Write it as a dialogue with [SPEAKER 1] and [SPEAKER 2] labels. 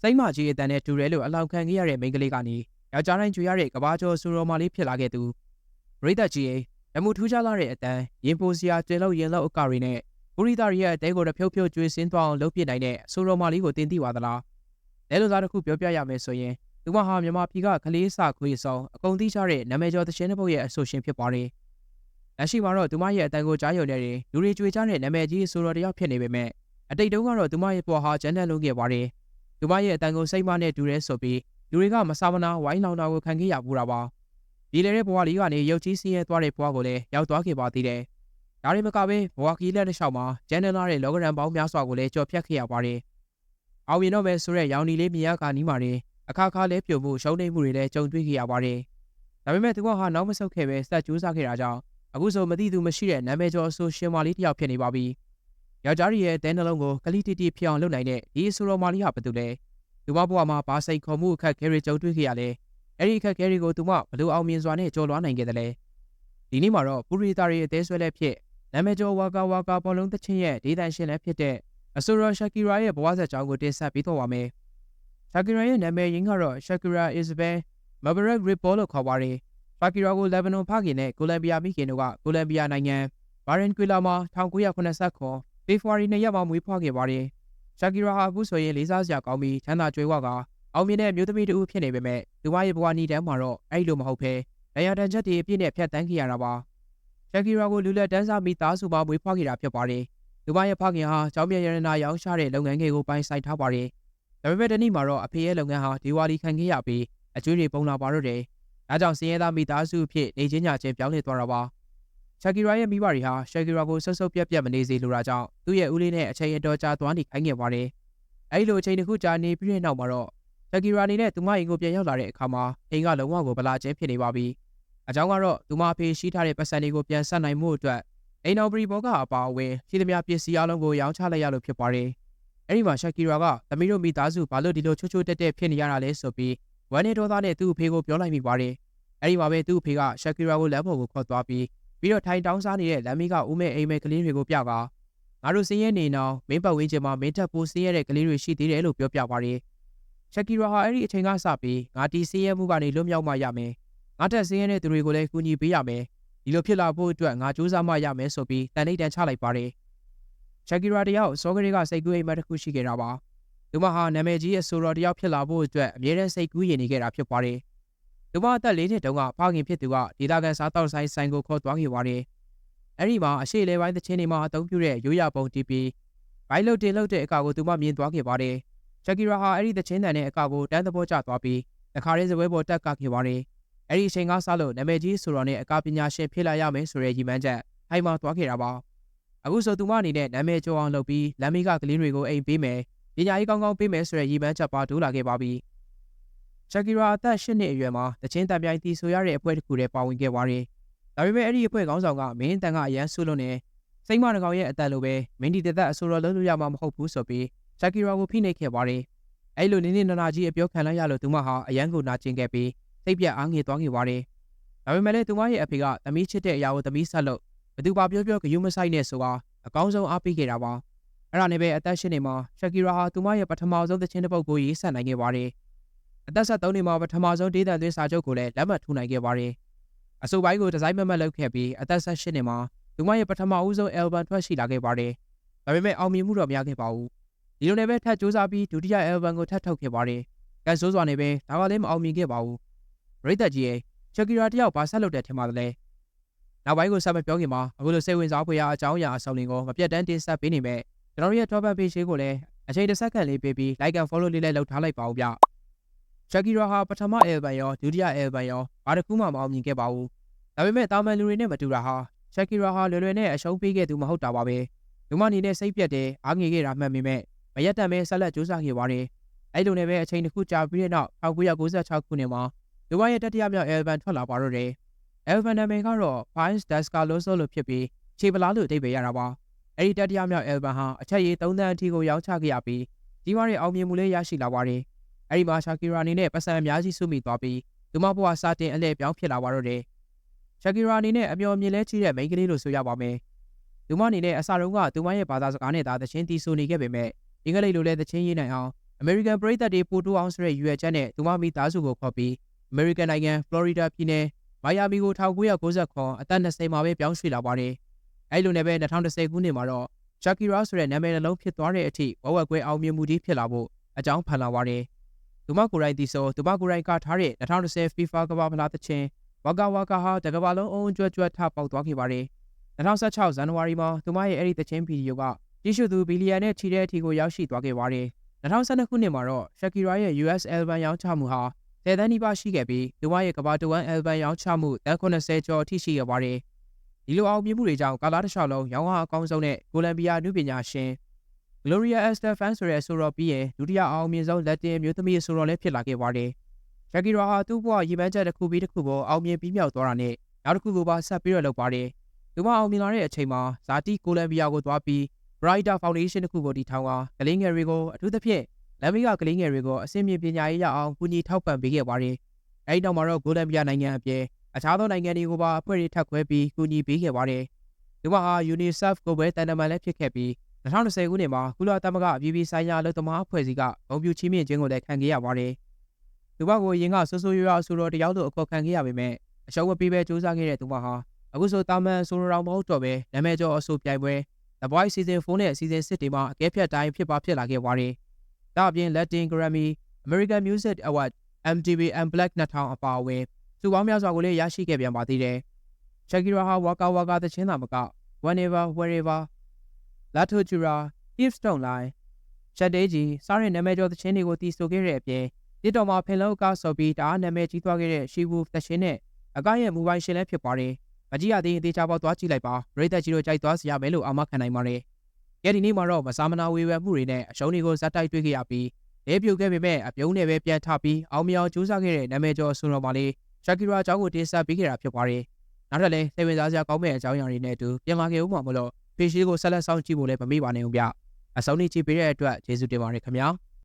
[SPEAKER 1] စိတ်မကြီးအတန်နဲ့တူတယ်လို့အလောက်ခံခဲ့ရတဲ့မိန်းကလေးကနေယောက်ျားတိုင်းကြွေရတဲ့ကဘာကျော်ဆူရော်မာလေးဖြစ်လာခဲ့သူပရိသတ်ကြီးရဲ့ဓမှုထူးခြားလာတဲ့အတန်ရင်ပိုစရာကျဲလို့ရင်လို့အကရီနဲ့ပရိသတ်ရဲ့အတဲကိုတဖြုတ်ဖြုတ်ကျွေးစင်းသွားအောင်လုပ်ပြနိုင်တဲ့ဆူရော်မာလေးကိုတင်သိပါသလားလဲလိုသားတစ်ခုပြောပြရမယ်ဆိုရင်သူမဟာမြန်မာပြည်ကကလေးစာခွေးဆောင်အကုန်သိချတဲ့နာမည်ကျော်သရှင်တစ်ပုတ်ရဲ့အဆိုရှင်ဖြစ်ပါတယ်လက်ရှိမှာတော့သူမရဲ့အတန်ကိုကြားရုံနဲ့လူတွေကြွေကြတဲ့နာမည်ကြီးဆိုတော်တယောက်ဖြစ်နေပေမဲ့အတိတ်တုန်းကတော့သူမရဲ့ပေါ်ဟာကျန်းတဲ့လုံးခဲ့ပါတယ်။ သူမရဲ့အတန်ကိုစိတ်မနဲ့တူရဲဆိုပြီးလူတွေကမဆာမနာဝိုင်းလောင်တာကိုခံခဲ့ရပူတာပါ။ဒီလေတဲ့ဘဝလေးကနေရုပ်ကြီးစင်းရဲသွားတဲ့ဘဝကိုလည်းရောက်သွားခဲ့ပါသေးတယ်။ဒါတွေမကပဲဘဝကြီးလက်တစ်လျှောက်မှာကျန်းတဲ့လာတဲ့လောကရန်ပေါင်းများစွာကိုလည်းကြော်ဖြတ်ခဲ့ရပါတယ်။အောင်ရင်တော့ပဲဆိုတဲ့ရောင်နီလေးမြရကနီးမာတွေအခါခါလဲပြုံမှုရှုံးနေမှုတွေလည်းကြုံတွေ့ခဲ့ရပါတယ်။ဒါပေမဲ့သူကဟာနောက်မဆုတ်ခဲ့ပဲစက်ကြိုးစားခဲ့တာကြောင့်အခုဆိုမသိသူမရှိတဲ့နာမည်ကျော်ဆိုရှင်မာလေးတစ်ယောက်ဖြစ်နေပါပြီ။ ယောက်ျားကြီးရဲ့တဲနှလုံးကိုကလိတီတီဖြစ်အောင်လုပ်နိုင်တဲ့ဒီဆိုတော်မာလေးဟာဘာတူလဲ။သူမဘဝမှာဘာစိတ်ခေါ်မှုအခက်ခဲတွေကြုံတွေ့ခဲ့ရလဲ။အဲ့ဒီအခက်ခဲတွေကိုသူမဘလို့အောင်မြင်စွာနဲ့ကျော်လွှားနိုင်ခဲ့တယ်လဲ။ဒီနေ့မှာတော့ပူရီတာရီအသေးဆွဲလက်ဖြစ်နာမည်ကျော်ဝါကာဝါကာပေါ်လုံးသချင်းရဲ့ဒေသရှင်လည်းဖြစ်တဲ့အဆိုရာရှာကီရာရဲ့ဘဝဆက်ကြောင်းကိုတင်ဆက်ပေးတော့ပါမယ်။ရှာကီရာရဲ့နာမည်ရင်းကတော့ရှာကီရာအစ်ဘဲမဘရက်ရစ်ပေါ်လို့ခေါ်ပါတယ်။ရှာကီရာကိုလက်ဘနွန်ဖခင်နဲ့ကိုလံဘီယာမိခင်တို့ကကိုလံဘီယာနိုင်ငံဘာရင်ကွေလာမှာ1989 ဖေဖော်ဝါရီ2ရက်မှာမွေးဖွားခဲ့ပါတယ်။ရှာကီရာဟာအခုဆိုရင်လေးစားစရာကောင်းပြီးချမ်းသာကြွယ်ဝကအောင်မြင်တဲ့မျိုးသမီးတူဖြစ်နေပေမဲ့သူမရဲ့ဘဝနီးတန်းမှာတော့အဲ့လိုမဟုတ်ဘဲရရတန်ချက်တွေအပြည့်နဲ့ဖြတ်တန်းခဲ့ရတာပါ။ရှာကီရာကိုလူလက်တန်းစားမိသားစုမှာမွေးဖွားခဲ့တာဖြစ်ပါတယ်။သူမရဲ့ဖခင်ဟာကျောင်းမြရရနာရောင်းချတဲ့လုပ်ငန်းငယ်ကိုပိုင်ဆိုင်ထားပါတယ်။ဒါပေမဲ့ဒီနေ့မှာတော့အဖေရဲ့လုပ်ငန်းဟာဒီဝါလီခံခဲ့ရပြီးအကျွေးတွေပုံလာပါတော့တယ်။ဒါကြောင့်စင်ရဲသားမိသားစုဖြစ်နေချင်းညာချင်းပြောင်းလဲသွားတာပါ။ ရှာကီရာရဲ့မိဘတွေဟာရှာကီရာကိုဆုပ်ဆုပ်ပြက်ပြက်မနေစေလိုတာကြောင့်သူ့ရဲ့ဦးလေးနဲ့အချိန်အတော်ကြာသွားနေခိုင်းခဲ့ပါတယ်။အဲဒီလိုအချိန်တစ်ခုကြာနေပြီးတဲ့နောက်မှာတော့ရှာကီရာအနေနဲ့သူမအိမ်ကိုပြန်ရောက်လာတဲ့အခါမှာအိမ်ကလုံးဝကိုဗလာကျဲဖြစ်နေပါပြီ။အကြောင်းကတော့သူမအဖေရှိထားတဲ့ပတ်စံတွေကိုပြန်ဆက်နိုင်မှုအတွက်အိမ်တော်ပရီဘောကအပါအဝင်ရှိသမျှပစ္စည်းအလုံးကိုရောင်းချလိုက်ရလို့ဖြစ်ပါတယ်။အဲဒီမှာရှာကီရာကသမီးတို့မိသားစုဘာလို့ဒီလိုချိုးချိုးတက်တက်ဖြစ်နေရတာလဲဆိုပြီးဝမ်းနေဒေါသနဲ့သူ့အဖေကိုပြောလိုက်မိပါတယ်။အဲဒီမှာပဲသူ့အဖေကရှာကီရာကိုလက်ဖို့ကိုခေါ်သွားပြီး ပြီးတော့ထိုင်တောင်းစားနေတဲ့လမ်းမေးကဦးမဲအိမ်မဲကလေးတွေကိုပြကငါတို့စင်းရဲနေအောင်မင်းပတ်ဝင်းကျင်မှာမင်းထပ်ပိုးစင်းရဲတဲ့ကလေးတွေရှိသေးတယ်လို့ပြောပြပါတယ်။ရှက်ကီရာဟာအဲ့ဒီအချိန်ကစပြီးငါတီစင်းရဲမှုကနေလွတ်မြောက်မှရမယ်။ငါတက်စင်းရဲတဲ့သူတွေကိုလည်းကူညီပေးရမယ်။ဒီလိုဖြစ်လာဖို့အတွက်ငါစူးစမ်းမှရမယ်ဆိုပြီးတန်ဋိတန်ချလိုက်ပါတယ်။ရှက်ကီရာတယောက်စောကလေးကစိတ်ကူးအိမ်မက်တစ်ခုရှိခဲ့တာပါ။သူမဟာနာမည်ကြီးရဲ့ဆိုတော်တယောက်ဖြစ်လာဖို့အတွက်အမြဲတမ်းစိတ်ကူးရင်နေခဲ့တာဖြစ်ပါတယ်။ သူမအသက်၄နှစ်တုန်းကဖခင်ဖြစ်သူကဒေသခံစားတောက်ဆိုင်ဆိုင်ကိုခေါ်သွားခဲ့ပါတယ်။အဲ့ဒီမှာအရှိလေပိုင်းသချင်းတွေမှာအသုံးပြုတဲ့ရိုးရပုံတီးပြီးဘိုင်လုတ်တင်လုတ်တဲ့အကာကိုသူမမြင်သွားခဲ့ပါတယ်။ချက်ကီရာဟာအဲ့ဒီသချင်းတန်တဲ့အကာကိုတန်းသဘောကျသွားပြီးတခါလေးစပွဲပေါ်တက်ကခဲ့ပါတယ်။အဲ့ဒီအချိန်ကစလို့နာမည်ကြီးဆိုတော်နဲ့အကာပညာရှင်ဖြစ်လာရမယ်ဆိုတဲ့ရည်မှန်းချက်ဟိုင်မာသွားခဲ့တာပါ။အခုဆိုသူမအနေနဲ့နာမည်ကျော်အောင်လုပ်ပြီးလမ်းမေးကကလေးတွေကိုအိမ်ပေးမယ်။ပညာရေးကောင်းကောင်းပေးမယ်ဆိုတဲ့ရည်မှန်းချက်ပါတိုးလာခဲ့ပါပြီ။ ချက်ကီရာအသက်၈နှစ်အရွယ်မှာတချင်းတပ်ပြိုင်တီဆိုရတဲ့အဖွဲ့တစ်ခုတည်းပါဝင်ခဲ့ပါတယ်။ဒါပေမဲ့အဲ့ဒီအဖွဲ့ခေါင်းဆောင်ကမင်းတန်ကအရန်ဆူလို့နေစိတ်မနှကောင်ရဲ့အသက်လိုပဲမင်းဒီတသက်အဆိုတော်လုံးလို့ရမှာမဟုတ်ဘူးဆိုပြီးချက်ကီရာကိုဖိနှိပ်ခဲ့ပါတယ်။အဲ့လိုနေနေနာနာကြီးအပြောခံလိုက်ရလို့သူမဟာအရန်ကိုနာကျင်ခဲ့ပြီးစိတ်ပြတ်အားငယ်သွားခဲ့ပါတယ်။ဒါပေမဲ့လည်းသူမရဲ့အဖေကသမီးချစ်တဲ့အရာကိုသမီးဆက်လို့ဘသူပါပြောပြောဂယုမဆိုင်နဲ့ဆိုတာအကောင်းဆုံးအားပေးခဲ့တာပါ။အဲ့ဒါနဲ့ပဲအသက်ရှင်နေမှာချက်ကီရာဟာသူမရဲ့ပထမဆုံးသချင်းတစ်ပုဒ်ကိုရေးဆက်နိုင်ခဲ့ပါတယ်။ အသက်ဆက်သုံးနှစ်မှာပထမဆုံးဒေသသွင်းစာချုပ်ကိုလည်းလက်မှတ်ထိုးနိုင်ခဲ့ပါတယ်။အဆိုပိုင်းကိုဒီဇိုင်းမမတ်လုပ်ခဲ့ပြီးအသက်ဆက်ရှင်နှစ်မှာသူမရဲ့ပထမဦးဆုံး album ထွက်ရှိလာခဲ့ပါတယ်။ဒါပေမဲ့အောင်မြင်မှုတော့မရခဲ့ပါဘူး။ဒီလိုနဲ့ပဲထပ်စူးစမ်းပြီးဒုတိယ album ကိုထပ်ထုတ်ခဲ့ပါတယ်။ကန်ဆိုးစွာနဲ့ပဲဒါကလည်းမအောင်မြင်ခဲ့ပါဘူး။ရိတ်သက်ကြီးရဲ့ချက်ကီရာတယောက်ဘာဆက်လုပ်တဲ့ထင်ပါသလဲ။နောက်ပိုင်းကိုဆက်မပြောခင်မှာအခုလိုစိတ်ဝင်စားဖွယ်ရာအကြောင်းအရာအစုံတွေကိုမပြတ်တမ်းတင်ဆက်ပေးနေမယ်။ကျွန်တော်ရဲ့ top up page ကိုလည်းအချိန်တစ်စက္ကန့်လေးပေးပြီး like and follow လေးလည်းလုပ်ထားလိုက်ပါဦးဗျ။ ချက်ကီရာဟာပထမ album ရောဒုတိယ album ရောဘာတစ်ခုမှမအောင်မြင်ခဲ့ပါဘူး။ဒါပေမဲ့တာမန်လူတွေနဲ့မတူတာဟာချက်ကီရာဟာလွယ်လွယ်နဲ့အရှုံးပေးခဲ့သူမဟုတ်တာပါပဲ။လူမအနေနဲ့စိတ်ပြက်တယ်အားငယ်ခဲ့တာမှတ်မိမဲ့မရက်တန်ပဲဆက်လက်ကြိုးစားခဲ့ပါတယ်။အဲ့လိုနဲ့ပဲအချိန်တစ်ခုကြာပြီးတဲ့နောက်1996ခုနှစ်မှာလူမရဲ့တတိယမြောက် album ထွက်လာပါတော့တယ်။ album နာမည်ကတော့ Pines Descaloso လို့ဖြစ်ပြီးခြေပလားလို့အဓိပ္ပာယ်ရတာပါ။အဲ့ဒီတတိယမြောက် album ဟာအချက်ရည်3သန်းအထိကိုရောင်းချခဲ့ရပြီးဒီမားရဲ့အောင်မြင်မှုလေးရရှိလာပါတယ်။ အဲ့ဒီမှာရှာကီရာအနေနဲ့ပတ်စံအများကြီးစုမိသွားပြီးသူမဘဝစတင်အလဲပြောင်းဖြစ်လာပါတော့တယ်။ရှာကီရာအနေနဲ့အမျော်မြင်လဲချီတဲ့မိန်းကလေးလို့ဆိုရပါမယ်။သူမအနေနဲ့အစတုန်းကသူမရဲ့ဘာသာစကားနဲ့သာသချင်းတီးဆိုနေခဲ့ပေမဲ့အင်္ဂလိပ်လိုလည်းသချင်းရေးနိုင်အောင်အမေရိကန်ပြည်သက်တွေပိုတိုးအောင်ဆိုတဲ့ရွယ်ချက်နဲ့သူမမိသားစုကိုခေါ်ပြီးအမေရိကန်နိုင်ငံဖလော်ရီဒါပြည်နယ်မိုင်ယာမီကို1990အသက်20မှာပဲပြောင်းရွှေ့လာပါတယ်။အဲလိုနဲ့ပဲ2010ခုနှစ်မှာတော့ Shakira ဆိုတဲ့နာမည်နှလုံးဖြစ်သွားတဲ့အထိဝဝကွဲအောင်မြင်မှုကြီးဖြစ်လာဖို့အကြောင်းဖန်လာပါတယ်။ သူမကိုယ်တိုင်ဒီဆိုသူမကိုယ်တိုင်ကထားတဲ့2010 FIFA ကမ္ဘာဖလားသချင်းဝါကာဝါကာဟာတကမ္ဘာလုံးအုံကြွကြွထပေါက်သွားခဲ့ပါတယ်။2016ဇန်နဝါရီမှာသူမရဲ့အဲ့ဒီသချင်းဗီဒီယိုကကြည့်ရှုသူဘီလီယံနဲ့ချီတဲ့အထိကိုရောက်ရှိသွားခဲ့ပါတယ်။2012ခုနှစ်မှာတော့ Shakira ရဲ့ US album ရောင်းချမှုဟာ10သန်းနီးပါးရှိခဲ့ပြီးသူမရဲ့ကမ္ဘာတဝန်း album ရောင်းချမှုတန်း80ကျော်အထိရှိခဲ့ပါတယ်။ဒီလိုအောင်မြင်မှုတွေကြောင့်ကာလာတစ်လျှောက်လုံးရောင်းအားအကောင်းဆုံးတဲ့ကိုလံဘီယာနုပညာရှင် Gloria Estefan ဆိုတဲ့ဆိုတော့ပြီးရင်ဒုတိယအောင်မြင်ဆုံးလက်တင်မျိုးသမီးဆိုတော့လည်းဖြစ်လာခဲ့ပါတယ်။ Shakira ဟာသူ့ဘဝရည်မှန်းချက်တစ်ခုပြီးတစ်ခုပေါ်အောင်မြင်ပြီးမြောက်သွားတာနဲ့နောက်တစ်ခုကိုပါဆက်ပြီးတော့လုပ်ပါတယ်။သူမအောင်မြင်လာတဲ့အချိန်မှာဇာတိကိုလံဘီယာကိုသွားပြီး Brighter Foundation တစ်ခုကိုတည်ထောင်ကကလေးငယ်တွေကိုအထူးသဖြင့်လမ်းမေးကကလေးငယ်တွေကိုအစင်းမြင့်ပညာရေးရအောင်ကူညီထောက်ပံ့ပေးခဲ့ပါတယ်။အဲဒီနောက်မှာတော့ကိုလံဘီယာနိုင်ငံအပြင်အခြားသောနိုင်ငံတွေကိုပါအဖွဲ့တွေထပ်ခွဲပြီးကူညီပေးခဲ့ပါတယ်။သူမဟာ UNICEF ကိုပဲတန်တမန်လည်းဖြစ်ခဲ့ပြီး 2020ခုနှစ်မှာကုလသမဂ္ဂပြည်ပြည်ဆိုင်ရာလုံသမားအဖွဲ့အစည်းကဂုဏ်ပြုချီးမြှင့်ခြင်းကိုလည်းခံခဲ့ရပါတယ်။သူမကိုရင်ကဆိုးဆိုးရွားရွားဆိုတော့တယောက်လိုအခေါ်ခံခဲ့ရပေမဲ့အရှုံးမပေးပဲစူးစမ်းခဲ့တဲ့သူမဟာအခုဆိုတာမန်ဆိုလိုတော်မဟုတ်တော့ပဲနာမည်ကျော်အဆိုပြိုင်ပွဲ The Voice Season 4နဲ့ Season 6တွေမှာအကဲဖြတ်တိုင်းဖြစ်ပါဖြစ်လာခဲ့ပါတယ်။ဒါအပြင် Latin Grammy, American Music Award, MTV Unplugged 2000အပါအဝင်စုပေါင်းများစွာကိုလည်းရရှိခဲ့ပြန်ပါသေးတယ်။ Shakira ဟာ Waka Waka သချင်းသာမက Whenever Wherever, La Tortura, Hips Don't Lie, Shadeji စတဲ့နာမည်ကျော်သချင်းတွေကိုတီးဆိုခဲ့တဲ့အပြင်တစ်တော်မှာဖင်လောက်ကဆိုပြီးတအားနာမည်ကြီးသွားခဲ့တဲ့ She Wolf သချင်းနဲ့အကရဲ့မူပိုင်ရှင်လည်းဖြစ်ပါတယ်။မကြည့်ရသေးရင်တေချာပေါက်သွားကြည့်လိုက်ပါ။ရိသတ်ကြီးတို့ကြိုက်သွားစီရမယ်လို့အာမခံနိုင်ပါတယ်။ကဲဒီနေ့မှာတော့မစာမနာဝေဖန်မှုတွေနဲ့အရှုံးတွေကိုဇက်တိုက်တွေ့ခဲ့ရပြီးလဲပြုတ်ခဲ့ပေမဲ့အပြုံးနဲ့ပဲပြန်ထပြီးအောင်မြောင်ကြိုးစားခဲ့တဲ့နာမည်ကျော်ဆွန်တော်ပါလေး Shakira အကြောင်းကိုတင်ဆက်ပေးခဲ့တာဖြစ်ပါတယ်။နောက်ထပ်လည်းစိတ်ဝင်စားစရာကောင်းမဲ့အကြောင်းအရာတွေနဲ့အတူပြန်လာခဲ့ဦးမှာမလို့ ဖေရှိကိုဆက်လက်ဆောင်ကြည့်ဖို့လည်းမမေ့ပါနဲ့ဦးဗျ။အဆုံးထိကြည့်ပေးတဲ့အတွက်ကျေးဇူးတင်ပါတယ်ခင်ဗျာ။